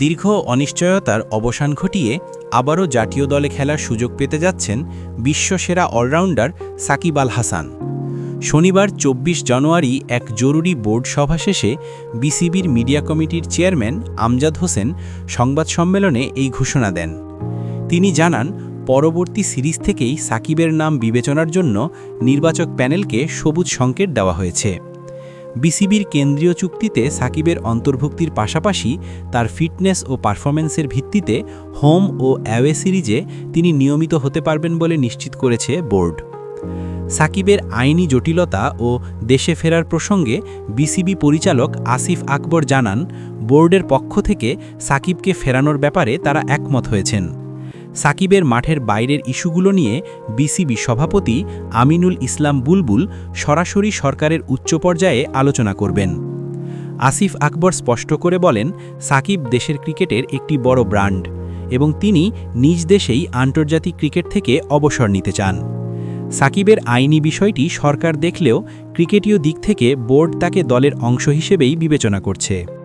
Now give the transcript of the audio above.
দীর্ঘ অনিশ্চয়তার অবসান ঘটিয়ে আবারও জাতীয় দলে খেলার সুযোগ পেতে যাচ্ছেন বিশ্বসেরা অলরাউন্ডার সাকিব আল হাসান। শনিবার ২৪ জানুয়ারি এক জরুরি বোর্ড সভা শেষে বিসিবির মিডিয়া কমিটির চেয়ারম্যান আমজাদ হোসেন সংবাদ সম্মেলনে এই ঘোষণা দেন। তিনি জানান, পরবর্তী সিরিজ থেকেই সাকিবের নাম বিবেচনার জন্য নির্বাচক প্যানেলকে সবুজ সংকেত দেওয়া হয়েছে। বিসিবির কেন্দ্রীয় চুক্তিতে সাকিবের অন্তর্ভুক্তির পাশাপাশি তার ফিটনেস ও পারফরম্যান্সের ভিত্তিতে হোম ও অ্যাওয়ে সিরিজে তিনি নিয়মিত হতে পারবেন বলে নিশ্চিত করেছে বোর্ড। সাকিবের আইনি জটিলতা ও দেশে ফেরার প্রসঙ্গে বিসিবি পরিচালক আসিফ আকবর জানান, বোর্ডের পক্ষ থেকে সাকিবকে ফেরানোর ব্যাপারে তারা একমত হয়েছেন। সাকিবের মাঠের বাইরের ইস্যুগুলো নিয়ে বিসিবি সভাপতি আমিনুল ইসলাম বুলবুল সরাসরি সরকারের উচ্চ পর্যায়ে আলোচনা করবেন। আসিফ আকবর স্পষ্ট করে বলেন, সাকিব দেশের ক্রিকেটের একটি বড় ব্র্যান্ড এবং তিনি নিজ দেশেই আন্তর্জাতিক ক্রিকেট থেকে অবসর নিতে চান। সাকিবের আইনি বিষয়টি সরকার দেখলেও ক্রিকেটীয় দিক থেকে বোর্ড তাকে দলের অংশ হিসেবেই বিবেচনা করছে।